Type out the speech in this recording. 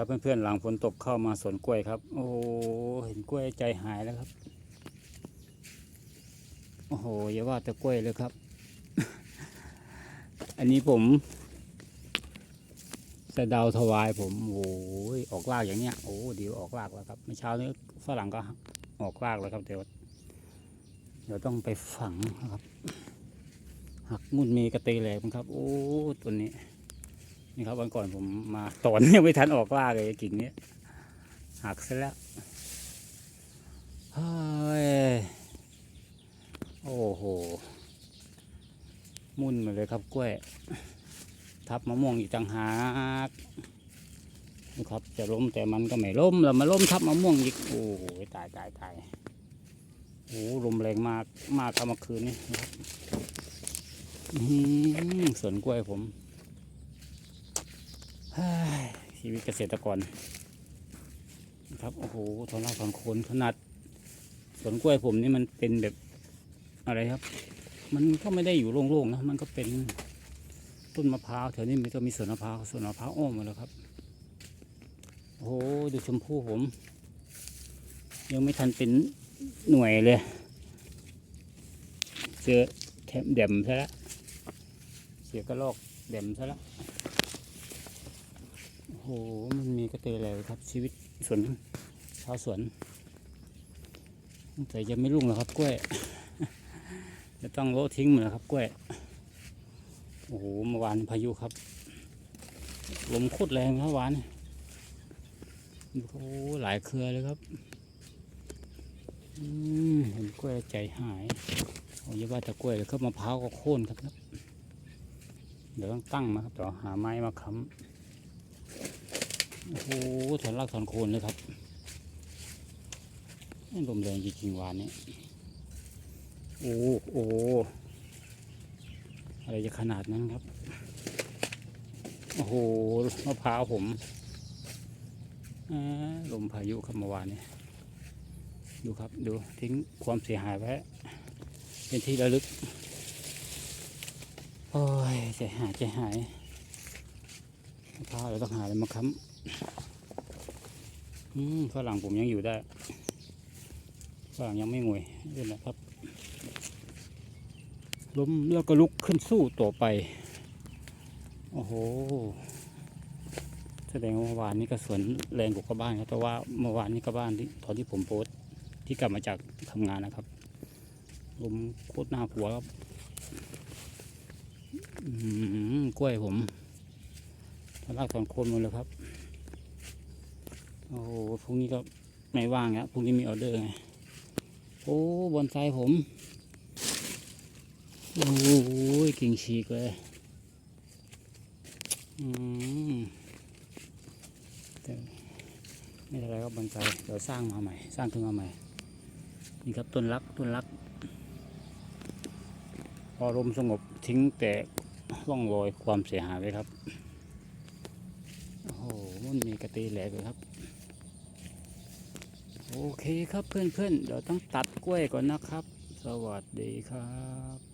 ครับเพื่อนๆหลังฝนตกเข้ามาสวนกล้วยครับ โอ้เห็นกล้วยใจหายแล้วครับ โอ้โหอย่าว่าแต่กล้วยเลยครับ อันนี้ผมสะเดาถวายผมโอ้ยออกรากอย่างเนี้ยโอ้เดี๋ยวออกรากแล้วครับเมื่อเช้านี้ฝรั่งก็ออกรากแล้วครับเดี๋ยวเดี๋ยวต้องไปฝังครับ หักมุนมีกระเตยแหลกมั้งครับ โอ้ตัวนี้ นี่ครับวันก่อนผมมาตอนยังไม่ทันออกราเลยกิ่งนี้หักซะแล้วเฮ้ยโอ้โห มุ่นมาเลยครับกล้วย ทับมะม่วงอีกต่างหากนะครับจะล้มแต่มันก็ไม่ล้มแล้วมาล้มทับมะม่วงอีกโอ้โหตายตายตายโอ้โหลมแรงมากมากครับเมื่อคืนนี้ครับสวนกล้วยผม ชีวิตเกษตรกรนะครับโอ้โหทนรากทนโคนขนาดสวนกล้วยผมนี่มันเป็นแบบอะไรครับ มันก็ไม่ได้อยู่โล่งๆนะมันก็เป็นต้นมะพร้าวแถวนี้มันก็มีสวนมะพร้าวสวนมะพร้าวอ้อมมาแล้วครับโอ้โหดูชมพู่ผม ยังไม่ทันเป็นหน่วยเลยเจอแถมเด่มซะแล้วเสียกระลอกเด่มซะแล้ว ห มันมีกระเตยอะไรครับ ชีวิตสวนชาวสวนแต่จะไม่รุ่งหรอกครับกล้วย จะต้องโละทิ้งหมดแล้วครับกล้วย โอ้โหเมื่อวานพายุครับ ลมโคตรแรงครับวานโอ้หหลายเครือเลยครับเห็นกล้วยใจหายโอ้ยาว่าแต่กล้วยเลยครับมะพร้าวก็โค่นครับ เดี๋ยวต้องตั้งมาครับเดี๋ยวหาไม้มาค้ำ โอ้โหถอนรากถอนโคนเลยครับลมแรงจริงๆวานนี้โอ้โอ้อะไรจะขนาดนั้นครับ โอ้โหมะพร้าวผมลมพายุครับเมื่อวานนี้ดูครับดูทิ้งความเสียหายไว้เป็นที่ระลึก โอ้ยใจหายใจหายมะพร้าวเราต้องหาอะไรมาค้ำ อืมฝรั่งผมยังอยู่ได้ฝรั่งยังไม่งวยนี่แหละครับ ล้มแล้วก็ลุกขึ้นสู้ต่อไป โอ้โห แสดงว่าเมื่อวานนี้ก็สวนแรงกว่าบ้านครับ แต่ว่าเมื่อวานนี้ก็บ้านที่ตอนที่ผมโพสต์ที่กลับมาจากทำงานนะครับ ลมโคตรหน่ากลัวครับอืมกล้วยผมทะลากถอนโคนหมดเลยครับ โอ้โหพรุ่งนี้ก็ไม่ว่างอะพรุ่งนี้มีออเดอร์ไงโอ้บอนไซผมโอ้ยกิ่งฉีกเลยอืมไม่เป็นไรครับบอนไซเดี๋ยวสร้างมาใหม่ สร้างขึ้นมาใหม่ นี่ครับต้นรักต้นรัก พอลมสงบทิ้งแต่ร่องรอยความเสียหายไว้ครับ โอ้โหมันมีกระตีแหลกเลยครับ โอเคครับเพื่อนๆเดี๋ยวต้องตัดกล้วยก่อนนะครับ สวัสดีครับ